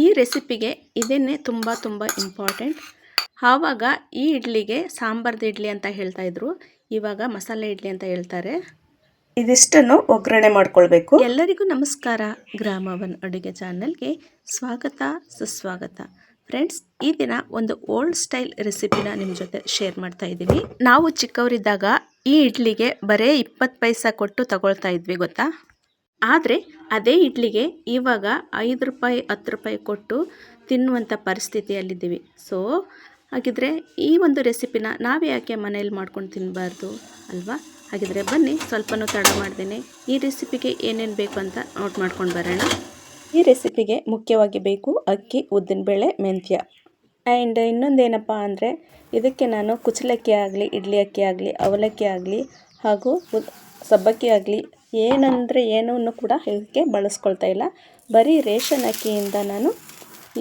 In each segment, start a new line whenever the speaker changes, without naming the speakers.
ಈ ರೆಸಿಪಿಗೆ ಇದನ್ನೇ ತುಂಬ ತುಂಬ ಇಂಪಾರ್ಟೆಂಟ್. ಆವಾಗ ಈ ಇಡ್ಲಿಗೆ ಸಾಂಬಾರ್ದು ಇಡ್ಲಿ ಅಂತ ಹೇಳ್ತಾ ಇದ್ರು. ಇವಾಗ ಮಸಾಲೆ ಇಡ್ಲಿ ಅಂತ ಹೇಳ್ತಾರೆ.
ಇದಿಷ್ಟನ್ನು ಒಗ್ಗರಣೆ ಮಾಡ್ಕೊಳ್ಬೇಕು.
ಎಲ್ಲರಿಗೂ ನಮಸ್ಕಾರ. ಗ್ರಾಮವನ್ ಅಡುಗೆ ಚಾನಲ್ಗೆ ಸ್ವಾಗತ ಸುಸ್ವಾಗತ. ಫ್ರೆಂಡ್ಸ್ ಈ ದಿನ ಒಂದು ಓಲ್ಡ್ ಸ್ಟೈಲ್ ರೆಸಿಪಿನ ನಿಮ್ಮ ಜೊತೆ ಶೇರ್ ಮಾಡ್ತಾ ಇದ್ದೀನಿ. ನಾವು ಚಿಕ್ಕವರಿದ್ದಾಗ ಈ ಇಡ್ಲಿಗೆ ಬರೇ ಇಪ್ಪತ್ತು ಪೈಸಾ ಕೊಟ್ಟು ತಗೊಳ್ತಾ ಇದ್ವಿ ಗೊತ್ತಾ? ಆದರೆ ಅದೇ ಇಡ್ಲಿಗೆ ಇವಾಗ ಐದು ರೂಪಾಯಿ, ಹತ್ತು ರೂಪಾಯಿ ಕೊಟ್ಟು ತಿನ್ನುವಂಥ ಪರಿಸ್ಥಿತಿಯಲ್ಲಿದ್ದೀವಿ. ಸೊ ಹಾಗಿದ್ರೆ ಈ ಒಂದು ರೆಸಿಪಿನ ನಾವೇ ಯಾಕೆ ಮನೇಲಿ ಮಾಡ್ಕೊಂಡು ತಿನ್ನಬಾರ್ದು ಅಲ್ವಾ? ಹಾಗಿದ್ರೆ ಬನ್ನಿ, ಸ್ವಲ್ಪನೂ ತಡ ಮಾಡ್ದೇನೆ ಈ ರೆಸಿಪಿಗೆ ಏನೇನು ಬೇಕು ಅಂತ ನೋಟ್ ಮಾಡ್ಕೊಂಡು ಬರೋಣ.
ಈ ರೆಸಿಪಿಗೆ ಮುಖ್ಯವಾಗಿ ಬೇಕು ಅಕ್ಕಿ ಉದ್ದಿನಬೇಳೆ ಮೆಂತ್ಯ. ಆ್ಯಂಡ್ ಇನ್ನೊಂದೇನಪ್ಪ ಅಂದರೆ ಇದಕ್ಕೆ ನಾನು ಕುಚಲಕ್ಕಿ ಆಗಲಿ, ಇಡ್ಲಿ ಅಕ್ಕಿ ಆಗಲಿ, ಅವಲಕ್ಕಿ ಆಗಲಿ ಹಾಗೂ ಸಬ್ಬಕ್ಕಿ ಆಗಲಿ ಏನಂದರೆ ಏನನ್ನು ಕೂಡ ಇದಕ್ಕೆ ಬಳಸ್ಕೊಳ್ತಾ ಇಲ್ಲ. ಬರೀ ರೇಷನ್ ಅಕ್ಕಿಯಿಂದ ನಾನು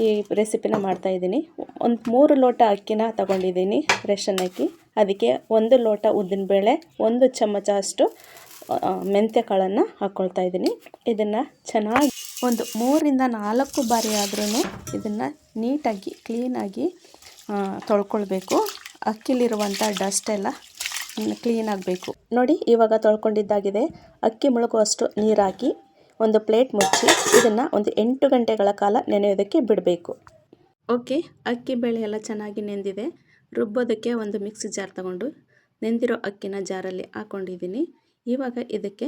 ಈ ರೆಸಿಪಿನ ಮಾಡ್ತಾಯಿದ್ದೀನಿ ಒಂದು ಮೂರು ಲೋಟ ಅಕ್ಕಿನ ತಗೊಂಡಿದ್ದೀನಿ ರೇಷನ್ ಅಕ್ಕಿ. ಅದಕ್ಕೆ ಒಂದು ಲೋಟ ಉದ್ದಿನಬೇಳೆ, ಒಂದು ಚಮಚ ಅಷ್ಟು ಮೆಂತ್ಯ ಕಾಳನ್ನು ಹಾಕ್ಕೊಳ್ತಾ ಇದ್ದೀನಿ. ಇದನ್ನು ಚೆನ್ನಾಗಿ ಒಂದು ಮೂರಿಂದ ನಾಲ್ಕು ಬಾರಿ ಆದ್ರೂ ಇದನ್ನು ನೀಟಾಗಿ, ಕ್ಲೀನಾಗಿ ತೊಳ್ಕೊಳ್ಬೇಕು. ಅಕ್ಕಿಲಿರುವಂಥ ಡಸ್ಟ್ ಎಲ್ಲ ಕ್ಲೀನ್ ಆಗಬೇಕು. ನೋಡಿ, ಇವಾಗ ತೊಳ್ಕೊಂಡಿದ್ದಾಗಿದೆ. ಅಕ್ಕಿ ಮುಳುಗುವಷ್ಟು ನೀರಾಕಿ ಒಂದು ಪ್ಲೇಟ್ ಮುಚ್ಚಿ ಇದನ್ನು ಒಂದು ಎಂಟು ಗಂಟೆಗಳ ಕಾಲ ನೆನೆಯೋದಕ್ಕೆ ಬಿಡಬೇಕು.
ಓಕೆ, ಅಕ್ಕಿ ಬೇಳೆ ಎಲ್ಲ ಚೆನ್ನಾಗಿ ನೆಂದಿದೆ. ರುಬ್ಬೋದಕ್ಕೆ ಒಂದು ಮಿಕ್ಸಿ ಜಾರ್ ತಗೊಂಡು ನೆಂದಿರೋ ಅಕ್ಕಿನ ಜಾರಲ್ಲಿ ಹಾಕ್ಕೊಂಡಿದ್ದೀನಿ ಇವಾಗ ಇದಕ್ಕೆ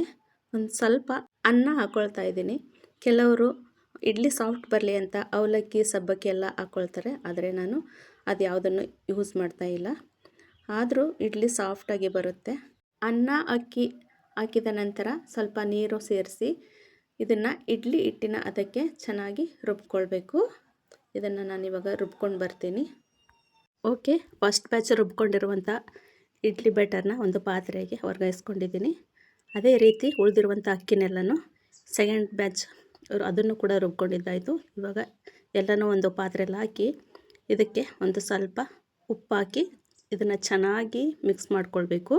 ಒಂದು ಸ್ವಲ್ಪ ಅನ್ನ ಹಾಕ್ಕೊಳ್ತಾ ಇದ್ದೀನಿ. ಕೆಲವರು, ಇಡ್ಲಿ ಸಾಫ್ಟ್ ಬರಲಿ ಅಂತ ಅವಲಕ್ಕಿ, ಸಬ್ಬಕ್ಕಿ ಎಲ್ಲ ಹಾಕ್ಕೊಳ್ತಾರೆ ಆದರೆ ನಾನು ಅದು ಯಾವುದನ್ನು ಯೂಸ್ ಮಾಡ್ತಾ ಇಲ್ಲ. ಆದರೂ ಇಡ್ಲಿ ಸಾಫ್ಟಾಗಿ ಬರುತ್ತೆ. ಅನ್ನ ಅಕ್ಕಿ ಹಾಕಿದ ನಂತರ ಸ್ವಲ್ಪ ನೀರು ಸೇರಿಸಿ ಇದನ್ನು ಇಡ್ಲಿ ಹಿಟ್ಟಿನ ಅದಕ್ಕೆ ಚೆನ್ನಾಗಿ ರುಬ್ಕೊಳ್ಬೇಕು. ಇದನ್ನು ನಾನು ಇವಾಗ ರುಬ್ಕೊಂಡು ಬರ್ತೀನಿ. ಓಕೆ ಫಸ್ಟ್ ಬ್ಯಾಚ್ ರುಬ್ಕೊಂಡಿರುವಂಥ ಇಡ್ಲಿ ಬ್ಯಾಟರ್ನ ಒಂದು ಪಾತ್ರೆಗೆ ವರ್ಗಾಯಿಸ್ಕೊಂಡಿದ್ದೀನಿ. ಅದೇ ರೀತಿ ಉಳಿದಿರುವಂಥ ಅಕ್ಕಿನೆಲ್ಲನೂ ಸೆಕೆಂಡ್ ಬ್ಯಾಚ್ ಅದನ್ನು ಕೂಡ ರುಬ್ಕೊಂಡಿದ್ದಾಯಿತು. ಇವಾಗ ಎಲ್ಲನೂ ಒಂದು ಪಾತ್ರೆಯಲ್ಲಿ ಹಾಕಿ ಇದಕ್ಕೆ ಒಂದು ಸ್ವಲ್ಪ ಉಪ್ಪು ಹಾಕಿ ಇದನ್ನು ಚೆನ್ನಾಗಿ ಮಿಕ್ಸ್ ಮಾಡಿಕೊಳ್ಬೇಕು.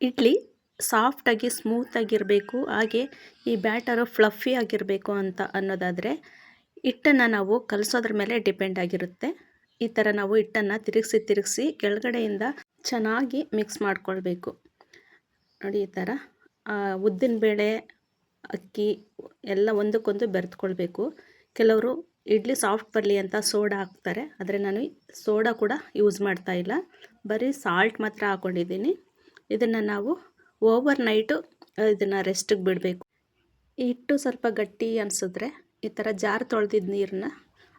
ಇಡ್ಲಿ ಸಾಫ್ಟಾಗಿ ಸ್ಮೂತಾಗಿರಬೇಕು ಹಾಗೆ ಈ ಬ್ಯಾಟರು ಫ್ಲಫಿ ಆಗಿರಬೇಕು ಅಂತ ಅನ್ನೋದಾದರೆ ಹಿಟ್ಟನ್ನು ನಾವು ಕಲಿಸೋದ್ರ ಮೇಲೆ ಡಿಪೆಂಡ್ ಆಗಿರುತ್ತೆ. ಈ ಥರ ನಾವು ಹಿಟ್ಟನ್ನು ತಿರುಗಿಸಿ ತಿರುಗಿಸಿ ಕೆಳಗಡೆಯಿಂದ ಚೆನ್ನಾಗಿ ಮಿಕ್ಸ್ ಮಾಡಿಕೊಳ್ಬೇಕು. ನೋಡಿ ಈ ಥರ ಉದ್ದಿನ ಬೇಳೆ, ಅಕ್ಕಿ ಎಲ್ಲ ಒಂದಕ್ಕೊಂದು ಬೆರೆತ್ಕೊಳ್ಬೇಕು ಕೆಲವರು ಇಡ್ಲಿ ಸಾಫ್ಟ್ ಬರಲಿ ಅಂತ ಸೋಡಾ ಹಾಕ್ತಾರೆ. ಆದರೆ ನಾನು ಸೋಡಾ ಕೂಡ ಯೂಸ್ ಮಾಡ್ತಾ ಇಲ್ಲ. ಬರೀ ಸಾಲ್ಟ್ ಮಾತ್ರ ಹಾಕ್ಕೊಂಡಿದ್ದೀನಿ ಇದನ್ನು ನಾವು ಓವರ್ ನೈಟು ಇದನ್ನು ರೆಸ್ಟಿಗೆ ಬಿಡಬೇಕು. ಹಿಟ್ಟು ಸ್ವಲ್ಪ ಗಟ್ಟಿ ಅನಿಸಿದ್ರೆ ಈ ಥರ ಜಾರ್ ತೊಳೆದಿದ್ದ ನೀರನ್ನ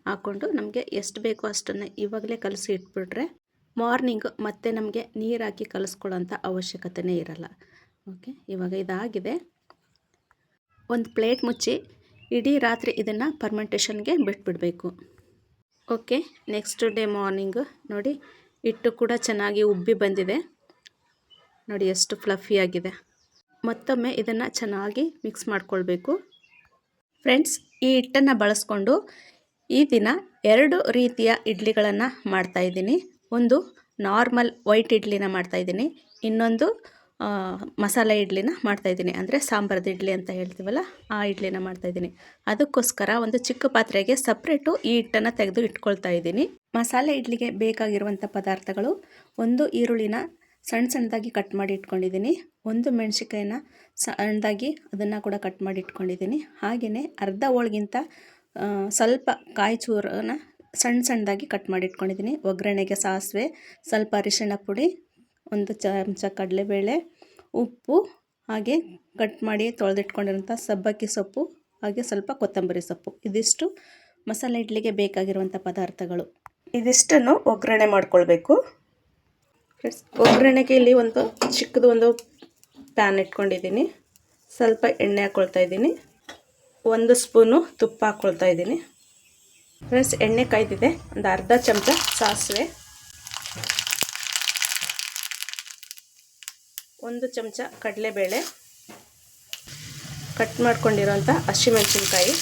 ಹಾಕ್ಕೊಂಡು ನಮಗೆ ಎಷ್ಟು ಬೇಕೋ ಅಷ್ಟನ್ನು ಇವಾಗಲೇ ಕಲಸಿ ಇಟ್ಬಿಟ್ರೆ ಮಾರ್ನಿಂಗ್ ಮತ್ತೆ ನಮಗೆ ನೀರು ಹಾಕಿ ಕಲಿಸ್ಕೊಳ್ಳೋಂಥ ಅವಶ್ಯಕತೆಯೇ ಇರಲ್ಲ. ಓಕೆ ಇವಾಗ ಇದಾಗಿದೆ. ಒಂದು ಪ್ಲೇಟ್ ಮುಚ್ಚಿ ಇಡೀ ರಾತ್ರಿ ಇದನ್ನು ಪರ್ಮೆಂಟೇಷನ್ಗೆ ಬಿಟ್ಬಿಡಬೇಕು. ಓಕೆ ನೆಕ್ಸ್ಟ್ ಡೇ ಮಾರ್ನಿಂಗು ನೋಡಿ, ಹಿಟ್ಟು ಕೂಡ ಚೆನ್ನಾಗಿ ಉಬ್ಬಿ ಬಂದಿದೆ. ನೋಡಿ ಎಷ್ಟು ಫ್ಲಫಿಯಾಗಿದೆ ಮತ್ತೊಮ್ಮೆ ಇದನ್ನು ಚೆನ್ನಾಗಿ ಮಿಕ್ಸ್ ಮಾಡ್ಕೊಳ್ಬೇಕು. ಫ್ರೆಂಡ್ಸ್ ಈ ಹಿಟ್ಟನ್ನು ಬಳಸ್ಕೊಂಡು ಈ ದಿನ ಎರಡು ರೀತಿಯ ಇಡ್ಲಿಗಳನ್ನು ಮಾಡ್ತಾಯಿದ್ದೀನಿ ಒಂದು ನಾರ್ಮಲ್ ವೈಟ್ ಇಡ್ಲಿನ ಮಾಡ್ತಾಯಿದ್ದೀನಿ ಇನ್ನೊಂದು ಮಸಾಲೆ ಇಡ್ಲಿನ ಮಾಡ್ತಾಯಿದ್ದೀನಿ ಅಂದರೆ ಸಾಂಬಾರದ ಇಡ್ಲಿ ಅಂತ ಹೇಳ್ತೀವಲ್ಲ, ಆ ಇಡ್ಲಿನ ಮಾಡ್ತಾಯಿದ್ದೀನಿ ಅದಕ್ಕೋಸ್ಕರ ಒಂದು ಚಿಕ್ಕ ಪಾತ್ರೆಗೆ ಸಪ್ರೇಟು ಈ ಹಿಟ್ಟನ್ನು ತೆಗೆದು ಇಟ್ಕೊಳ್ತಾ ಇದ್ದೀನಿ. ಮಸಾಲೆ ಇಡ್ಲಿಗೆ ಬೇಕಾಗಿರುವಂಥ ಪದಾರ್ಥಗಳು, ಒಂದು ಈರುಳ್ಳಿನ ಸಣ್ಣ ಸಣ್ಣದಾಗಿ ಕಟ್ ಮಾಡಿ ಇಟ್ಕೊಂಡಿದ್ದೀನಿ. ಒಂದು ಮೆಣಸಿಕಾಯಿನ ಸಣ್ಣದಾಗಿ ಅದನ್ನು ಕೂಡ ಕಟ್ ಮಾಡಿ ಇಟ್ಕೊಂಡಿದ್ದೀನಿ. ಹಾಗೆಯೇ ಅರ್ಧ ಹೋಳಿಗಿಂತ ಸ್ವಲ್ಪ ಕಾಯಿ ಚೂರನ್ನ ಸಣ್ಣ ಸಣ್ಣದಾಗಿ ಕಟ್ ಮಾಡಿ ಇಟ್ಕೊಂಡಿದ್ದೀನಿ. ಒಗ್ಗರಣೆಗೆ ಸಾಸಿವೆ, ಸ್ವಲ್ಪ ಅರಿಶಿಣ ಪುಡಿ ಒಂದು ಚಮಚ ಕಡಲೆಬೇಳೆ, ಉಪ್ಪು, ಹಾಗೆ ಕಟ್ ಮಾಡಿ ತೊಳೆದಿಟ್ಕೊಂಡಿರೋಂಥ ಸಬ್ಬಕ್ಕಿ ಸೊಪ್ಪು, ಹಾಗೆ ಸ್ವಲ್ಪ ಕೊತ್ತಂಬರಿ ಸೊಪ್ಪು. ಇದಿಷ್ಟು ಮಸಾಲೆ ಇಡ್ಲಿಗೆ ಬೇಕಾಗಿರುವಂಥ ಪದಾರ್ಥಗಳು.
ಇದಿಷ್ಟನ್ನು ಒಗ್ಗರಣೆ ಮಾಡ್ಕೊಳ್ಬೇಕು. ಫ್ರೆಂಡ್ಸ್, ಒಗ್ಗರಣೆಗೆ ಇಲ್ಲಿ ಒಂದು ಚಿಕ್ಕದು ಒಂದು ಪ್ಯಾನ್ ಇಟ್ಕೊಂಡಿದ್ದೀನಿ. ಸ್ವಲ್ಪ ಎಣ್ಣೆ ಹಾಕ್ಕೊಳ್ತಾ ಇದ್ದೀನಿ. ಒಂದು ಸ್ಪೂನು ತುಪ್ಪ ಹಾಕ್ಕೊಳ್ತಾ ಇದ್ದೀನಿ. ಫ್ರೆಂಡ್ಸ್, ಎಣ್ಣೆ ಕಾಯ್ದಿದೆ. ಒಂದು ಅರ್ಧ ಚಮಚ ಸಾಸಿವೆ. ಒಂದು ಚಮಚ ಕಡಲೆಬೇಳೆ ಕಟ್ ಮಾಡ್ಕೊಂಡಿರೋಂಥ ಹಸಿಮೆಣಸಿನ್ಕಾಯಿ.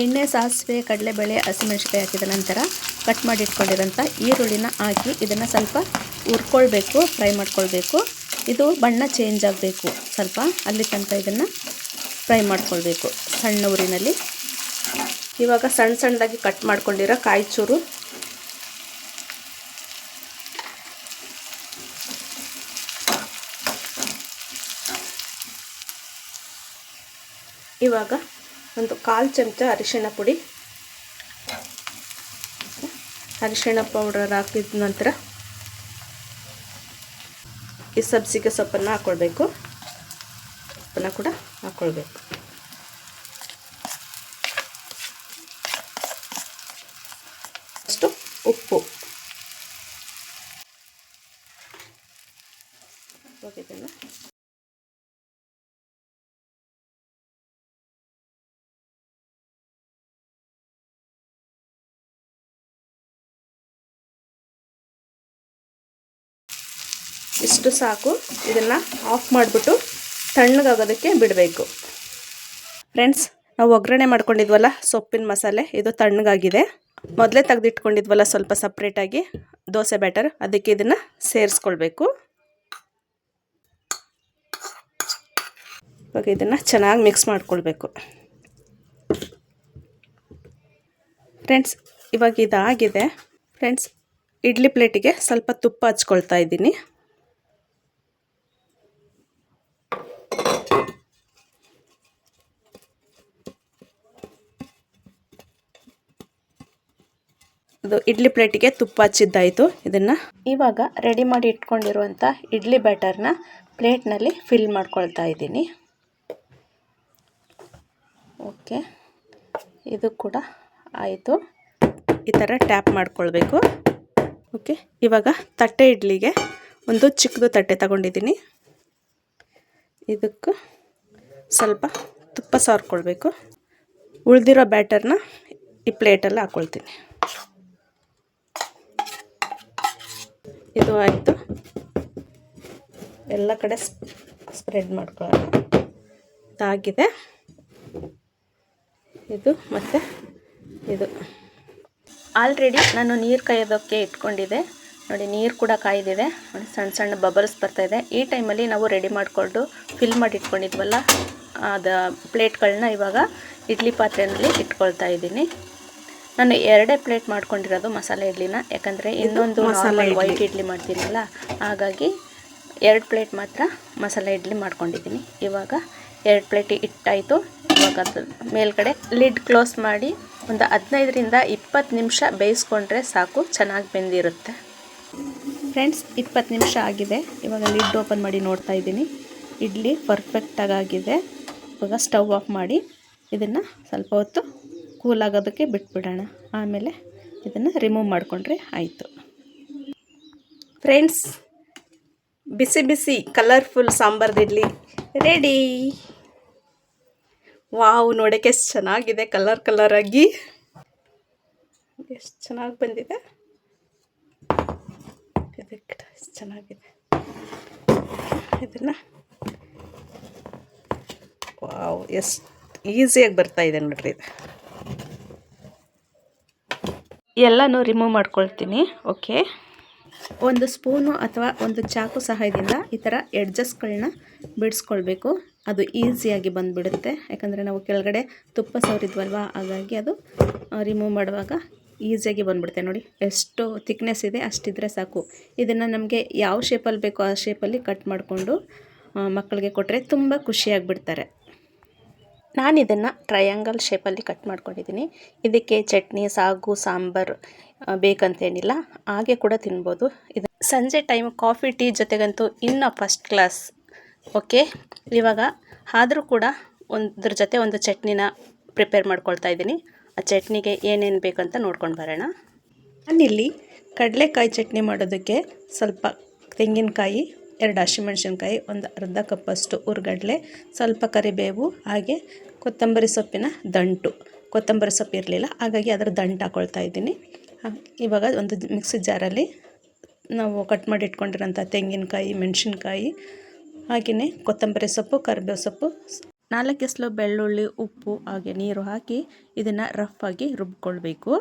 ಎಣ್ಣೆ, ಸಾಸಿವೆ, ಕಡಲೆಬೇಳೆ, ಹಸಿಮೆಣಸಿನ್ಕಾಯಿ ಹಾಕಿದ ನಂತರ ಕಟ್ ಮಾಡಿಟ್ಕೊಂಡಿರೋಂಥ ಈರುಳ್ಳಿನ ಹಾಕಿ ಇದನ್ನು ಸ್ವಲ್ಪ ಹುರ್ಕೊಳ್ಬೇಕು, ಫ್ರೈ ಮಾಡ್ಕೊಳ್ಬೇಕು. ಇದು ಬಣ್ಣ ಚೇಂಜ್ ಆಗಬೇಕು. ಸ್ವಲ್ಪ ಅಲ್ಲಿ ತನಕ ಇದನ್ನು ಫ್ರೈ ಮಾಡ್ಕೊಳ್ಬೇಕು. ಸಣ್ಣ ಊರಿನಲ್ಲಿ. ಇವಾಗ ಸಣ್ಣ ಸಣ್ಣದಾಗಿ ಕಟ್ ಮಾಡ್ಕೊಂಡಿರೋ ಕಾಯಿ ಚೂರು ಇವಾಗ ಒಂದು ಕಾಲು ಚಮಚ ಅರಿಶಿಣ ಪುಡಿ. ಅರಿಶಿಣ ಪೌಡರ್ ಹಾಕಿದ ನಂತರ ಈ ಸಬ್ಸಿಗೆ ಸೊಪ್ಪನ್ನು ಹಾಕ್ಕೊಳ್ಬೇಕು ಸೊಪ್ಪನ್ನು ಕೂಡ ಹಾಕ್ಕೊಳ್ಬೇಕು ಅಷ್ಟು ಉಪ್ಪು. ಇದನ್ನು ಇಷ್ಟು ಸಾಕು. ಇದನ್ನು ಆಫ್ ಮಾಡಿಬಿಟ್ಟು ತಣ್ಣಗಾಗೋದಕ್ಕೆ ಬಿಡಬೇಕು. ಫ್ರೆಂಡ್ಸ್ ನಾವು ಒಗ್ಗರಣೆ ಮಾಡ್ಕೊಂಡಿದ್ವಲ್ಲ, ಸೊಪ್ಪಿನ ಮಸಾಲೆ, ಇದು ತಣ್ಣಗಾಗಿದೆ. ಮೊದಲೇ ತೆಗೆದಿಟ್ಕೊಂಡಿದ್ವಲ್ಲ, ಸ್ವಲ್ಪ ಸಪ್ರೇಟಾಗಿ ದೋಸೆ ಬ್ಯಾಟರ್ ಅದಕ್ಕೆ ಇದನ್ನು ಸೇರಿಸ್ಕೊಳ್ಬೇಕು. ಇವಾಗ ಇದನ್ನು ಚೆನ್ನಾಗಿ ಮಿಕ್ಸ್ ಮಾಡ್ಕೊಳ್ಬೇಕು. ಫ್ರೆಂಡ್ಸ್ ಇವಾಗ ಇದಾಗಿದೆ. ಫ್ರೆಂಡ್ಸ್ ಇಡ್ಲಿ ಪ್ಲೇಟಿಗೆ ಸ್ವಲ್ಪ ತುಪ್ಪ ಹಚ್ಕೊಳ್ತಾ ಇದ್ದೀನಿ. ಅದು ಇಡ್ಲಿ ಪ್ಲೇಟಿಗೆ ತುಪ್ಪ ಹಚ್ಚಿದ್ದಾಯಿತು ಇದನ್ನು. ಇವಾಗ ರೆಡಿ ಮಾಡಿ ಇಟ್ಕೊಂಡಿರುವಂಥ ಇಡ್ಲಿ ಬ್ಯಾಟರ್ನ ಪ್ಲೇಟ್ನಲ್ಲಿ ಫಿಲ್ ಮಾಡ್ಕೊಳ್ತಾ ಇದ್ದೀನಿ. ಓಕೆ ಇದು ಕೂಡ ಆಯಿತು. ಈ ಥರ ಟ್ಯಾಪ್ ಮಾಡ್ಕೊಳ್ಬೇಕು. ಓಕೆ ಇವಾಗ ತಟ್ಟೆ ಇಡ್ಲಿಗೆ ಒಂದು ಚಿಕ್ಕದು ತಟ್ಟೆ ತಗೊಂಡಿದ್ದೀನಿ. ಇದಕ್ಕೆ ಸ್ವಲ್ಪ ತುಪ್ಪ ಸಾರ್ಕೊಳ್ಬೇಕು. ಉಳಿದಿರೋ ಬ್ಯಾಟರ್ನ ಈ ಪ್ಲೇಟಲ್ಲಿ ಹಾಕ್ಕೊಳ್ತೀನಿ ಇದು ಆಯಿತು. ಎಲ್ಲ ಕಡೆ ಸ್ಪ್ರೆಡ್ ಮಾಡ್ಕೊಳ್ಳೋಣ. ತಾಗಿದೆ ಇದು ಮತ್ತು ಇದು. ಆಲ್ರೆಡಿ ನಾನು ನೀರು ಕಾಯೋದಕ್ಕೆ ಇಟ್ಕೊಂಡಿದ್ದೆ. ನೋಡಿ, ನೀರು ಕೂಡ ಕಾಯ್ದಿದೆ. ನೋಡಿ ಸಣ್ಣ ಸಣ್ಣ ಬಬಲ್ಸ್ ಬರ್ತಾಯಿದೆ ಈ ಟೈಮಲ್ಲಿ ನಾವು ರೆಡಿ ಮಾಡಿಕೊಂಡು ಫಿಲ್ ಮಾಡಿ ಇಟ್ಕೊಂಡಿದ್ವಲ್ಲ, ಅದು ಪ್ಲೇಟ್ಗಳನ್ನ ಇವಾಗ ಇಡ್ಲಿ ಪಾತ್ರೆಯಲ್ಲಿ ಇಟ್ಕೊಳ್ತಾ ಇದ್ದೀನಿ. ನಾನು ಎರಡೇ ಪ್ಲೇಟ್ ಮಾಡ್ಕೊಂಡಿರೋದು ಮಸಾಲೆ ಇಡ್ಲಿನ. ಯಾಕಂದರೆ ಇನ್ನೊಂದು ನಾರ್ಮಲ್ ವೈಟ್ ಇಡ್ಲಿ. ಮಾಡ್ತೀನಲ್ಲ ಹಾಗಾಗಿ ಎರಡು ಪ್ಲೇಟ್ ಮಾತ್ರ ಮಸಾಲೆ ಇಡ್ಲಿ ಮಾಡ್ಕೊಂಡಿದ್ದೀನಿ. ಇವಾಗ ಎರಡು ಪ್ಲೇಟ್ ಇಟ್ಟಾಯಿತು ಇವಾಗ ಅದು ಮೇಲ್ಗಡೆ ಲಿಡ್ ಕ್ಲೋಸ್ ಮಾಡಿ ಒಂದು ಹದಿನೈದರಿಂದ ಇಪ್ಪತ್ತು ನಿಮಿಷ ಬೇಯಿಸ್ಕೊಂಡ್ರೆ ಸಾಕು ಚೆನ್ನಾಗಿ ಬೆಂದಿರುತ್ತೆ. ಫ್ರೆಂಡ್ಸ್ ಇಪ್ಪತ್ತು ನಿಮಿಷ ಆಗಿದೆ. ಇವಾಗ ಲಿಡ್ ಓಪನ್ ಮಾಡಿ ನೋಡ್ತಾ ಇದ್ದೀನಿ. ಇಡ್ಲಿ ಪರ್ಫೆಕ್ಟಾಗಿ ಆಗಿದೆ. ಇವಾಗ ಸ್ಟವ್ ಆಫ್ ಮಾಡಿ ಇದನ್ನು ಸ್ವಲ್ಪ ಹೊತ್ತು ಕೂಲ್ ಆಗೋದಕ್ಕೆ ಬಿಟ್ಬಿಡೋಣ. ಆಮೇಲೆ ಇದನ್ನು ರಿಮೂವ್ ಮಾಡಿಕೊಂಡ್ರೆ ಆಯಿತು. ಫ್ರೆಂಡ್ಸ್ ಬಿಸಿ ಬಿಸಿ ಕಲರ್ಫುಲ್ ಸಾಂಬಾರ್ದು ಇಡ್ಲಿ. ರೆಡಿ ವಾವ್ ನೋಡೋಕ್ಕೆ ಎಷ್ಟು ಚೆನ್ನಾಗಿದೆ ಕಲರ್ ಕಲರಾಗಿ ಎಷ್ಟು ಚೆನ್ನಾಗಿ ಬಂದಿದೆ. ಇದಕ್ಕೆ ಎಷ್ಟು ಚೆನ್ನಾಗಿದೆ. ಇದನ್ನು. ವಾವ್ ಎಷ್ಟು ಈಸಿಯಾಗಿ ಬರ್ತಾ ಇದೆ ನೋಡ್ರಿ ಇದು. ಎಲ್ಲನೂ ರಿಮೂವ್ ಮಾಡ್ಕೊಳ್ತೀನಿ ಓಕೆ ಒಂದು ಸ್ಪೂನು ಅಥವಾ ಒಂದು ಚಾಕು ಸಹಾಯದಿಂದ ಈ ಥರ ಎಡ್ಜಸ್ಟ್ಗಳನ್ನ ಬಿಡಿಸ್ಕೊಳ್ಬೇಕು. ಅದು ಈಸಿಯಾಗಿ ಬಂದುಬಿಡುತ್ತೆ. ಯಾಕಂದರೆ ನಾವು ಕೆಳಗಡೆ ತುಪ್ಪ ಸವರಿದ್ವಲ್ವ? ಹಾಗಾಗಿ ಅದು ರಿಮೂವ್ ಮಾಡುವಾಗ ಈಸಿಯಾಗಿ ಬಂದುಬಿಡುತ್ತೆ. ನೋಡಿ, ಎಷ್ಟು ಥಿಕ್ನೆಸ್ ಇದೆ, ಅಷ್ಟಿದ್ರೆ ಸಾಕು. ಇದನ್ನು ನಮಗೆ ಯಾವ ಶೇಪಲ್ಲಿ ಬೇಕೋ ಆ ಶೇಪಲ್ಲಿ ಕಟ್ ಮಾಡಿಕೊಂಡು ಮಕ್ಕಳಿಗೆ ಕೊಟ್ಟರೆ ತುಂಬ ಖುಷಿಯಾಗಿಬಿಡ್ತಾರೆ. ನಾನು ಇದನ್ನು ಟ್ರಯಾಂಗಲ್ ಶೇಪಲ್ಲಿ ಕಟ್ ಮಾಡ್ಕೊಂಡಿದ್ದೀನಿ ಇದಕ್ಕೆ ಚಟ್ನಿ, ಸಾಗು, ಸಾಂಬಾರು ಬೇಕಂತೇನಿಲ್ಲ. ಹಾಗೆ ಕೂಡ ತಿನ್ಬೋದು. ಇದು ಸಂಜೆ ಟೈಮ್ ಕಾಫಿ ಟೀ ಜೊತೆಗಂತೂ ಇನ್ನೂ ಫಸ್ಟ್ ಕ್ಲಾಸ್ ಓಕೆ ಇವಾಗ ಆದರೂ ಕೂಡ ಒಂದ್ರ ಜೊತೆ ಒಂದು ಚಟ್ನಿನ ಪ್ರಿಪೇರ್ ಮಾಡ್ಕೊಳ್ತಾ ಇದ್ದೀನಿ ಆ ಚಟ್ನಿಗೆ ಏನೇನು ಬೇಕಂತ ನೋಡ್ಕೊಂಡು ಬರೋಣ. ನಾನಿಲ್ಲಿ ಕಡಲೆಕಾಯಿ ಚಟ್ನಿ ಮಾಡೋದಕ್ಕೆ ಸ್ವಲ್ಪ ತೆಂಗಿನಕಾಯಿ, ಎರಡು ಹಸಿಮೆಣಸಿನ್ಕಾಯಿ, ಒಂದು ಅರ್ಧ ಕಪ್ಪಷ್ಟು ಹುರ್ಗಡ್ಲೆ ಸ್ವಲ್ಪ ಕರಿಬೇವು, ಹಾಗೆ ಕೊತ್ತಂಬರಿ ಸೊಪ್ಪಿನ ದಂಟು. ಕೊತ್ತಂಬರಿ ಸೊಪ್ಪು ಇರಲಿಲ್ಲ, ಹಾಗಾಗಿ ಅದರ ದಂಟು ಹಾಕ್ಕೊಳ್ತಾ ಇದ್ದೀನಿ. ಇವಾಗ ಒಂದು ಮಿಕ್ಸಿ ಜಾರಲ್ಲಿ ನಾವು ಕಟ್ ಮಾಡಿ ಇಟ್ಕೊಂಡಿರೋಂಥ ತೆಂಗಿನಕಾಯಿ, ಮೆಣಸಿನ್ಕಾಯಿ, ಹಾಗೆಯೇ ಕೊತ್ತಂಬರಿ ಸೊಪ್ಪು, ಕರಿಬೇವು ಸೊಪ್ಪು ನಾಲ್ಕು ಎಸ್ಲು ಬೆಳ್ಳುಳ್ಳಿ, ಉಪ್ಪು, ಹಾಗೆ ನೀರು ಹಾಕಿ ಇದನ್ನು ಆಗಿ ರುಬ್ಕೊಳ್ಬೇಕು.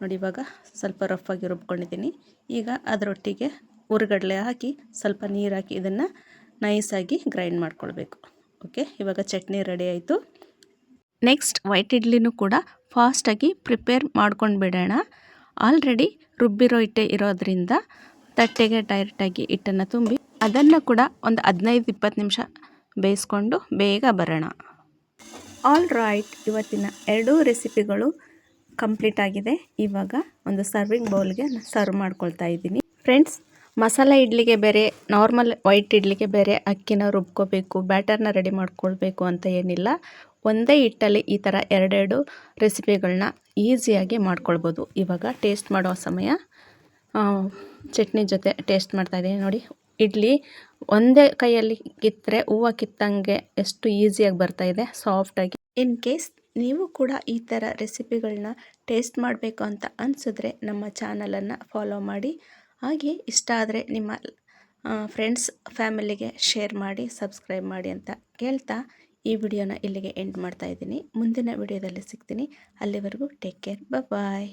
ನೋಡಿ, ಇವಾಗ ಸ್ವಲ್ಪ ರಫಾಗಿ ರುಬ್ಕೊಂಡಿದ್ದೀನಿ. ಈಗ ಅದರೊಟ್ಟಿಗೆ ಉರುಗಡಲೆ ಹಾಕಿ ಸ್ವಲ್ಪ ನೀರು ಹಾಕಿ ಇದನ್ನು ನೈಸಾಗಿ ಗ್ರೈಂಡ್ ಮಾಡ್ಕೊಳ್ಬೇಕು. ಓಕೆ, ಇವಾಗ ಚಟ್ನಿ ರೆಡಿ ಆಯಿತು. ನೆಕ್ಸ್ಟ್ ವೈಟ್ ಇಡ್ಲಿನೂ ಕೂಡ ಫಾಸ್ಟಾಗಿ ಪ್ರಿಪೇರ್ ಮಾಡ್ಕೊಂಡು ಬಿಡೋಣ. ಆಲ್ರೆಡಿ ರುಬ್ಬಿರೋ ಹಿಟ್ಟೆ ಇರೋದ್ರಿಂದ ತಟ್ಟೆಗೆ ಡೈರೆಕ್ಟಾಗಿ ಹಿಟ್ಟನ್ನು ತುಂಬಿ ಅದನ್ನು ಕೂಡ ಒಂದು ಹದಿನೈದು ಇಪ್ಪತ್ತು ನಿಮಿಷ ಬೇಯಿಸ್ಕೊಂಡು ಬೇಗ ಬರೋಣ. ಆಲ್ ರೈಟ್ ಇವತ್ತಿನ ಎರಡೂ ರೆಸಿಪಿಗಳು ಕಂಪ್ಲೀಟ್ ಆಗಿದೆ. ಇವಾಗ ಒಂದು ಸರ್ವಿಂಗ್ ಬೌಲ್ಗೆ ಸರ್ವ್ ಮಾಡ್ಕೊಳ್ತಾ ಇದ್ದೀನಿ. ಫ್ರೆಂಡ್ಸ್ ಮಸಾಲೆ ಇಡ್ಲಿಗೆ ಬೇರೆ ನಾರ್ಮಲ್ ವೈಟ್ ಇಡ್ಲಿಗೆ ಬೇರೆ, ಅಕ್ಕಿನ ರುಬ್ಕೋಬೇಕು ಬ್ಯಾಟರ್ನ ರೆಡಿ ಮಾಡ್ಕೊಳ್ಬೇಕು ಅಂತ ಏನಿಲ್ಲ. ಒಂದೇ ಹಿಟ್ಟಲ್ಲಿ ಈ ಥರ ಎರಡೆರಡು ರೆಸಿಪಿಗಳನ್ನ ಈಸಿಯಾಗಿ ಮಾಡ್ಕೊಳ್ಬೋದು. ಇವಾಗ ಟೇಸ್ಟ್ ಮಾಡೋ ಸಮಯ. ಚಟ್ನಿ ಜೊತೆ ಟೇಸ್ಟ್ ಮಾಡ್ತಾಯಿದ್ದೀನಿ ನೋಡಿ. ಇಡ್ಲಿ ಒಂದೇ ಕೈಯಲ್ಲಿ ಕಿತ್ತರೆ, ಹೂವು ಕಿತ್ತಂಗೆ ಎಷ್ಟು ಈಸಿಯಾಗಿ ಬರ್ತಾಯಿದೆ ಸಾಫ್ಟಾಗಿ ಇನ್ ಕೇಸ್ ನೀವು ಕೂಡ ಈ ಥರ ರೆಸಿಪಿಗಳನ್ನ ಟೇಸ್ಟ್ ಮಾಡಬೇಕು ಅಂತ ಅನಿಸಿದ್ರೆ ನಮ್ಮ ಚಾನಲನ್ನು ಫಾಲೋ ಮಾಡಿ. ಹಾಗೆ ಇಷ್ಟ ಆದರೆ ನಿಮ್ಮ ಫ್ರೆಂಡ್ಸ್ ಫ್ಯಾಮಿಲಿಗೆ ಶೇರ್ ಮಾಡಿ ಸಬ್ಸ್ಕ್ರೈಬ್ ಮಾಡಿ ಅಂತ ಕೇಳ್ತಾ ಈ ವಿಡಿಯೋನ ಇಲ್ಲಿಗೆ ಎಂಡ್ ಮಾಡ್ತಾ ಇದ್ದೀನಿ. ಮುಂದಿನ ವಿಡಿಯೋದಲ್ಲಿ ಸಿಗ್ತೀನಿ. ಅಲ್ಲಿವರೆಗೂ ಟೇಕ್ ಕೇರ್ ಬಾಯ್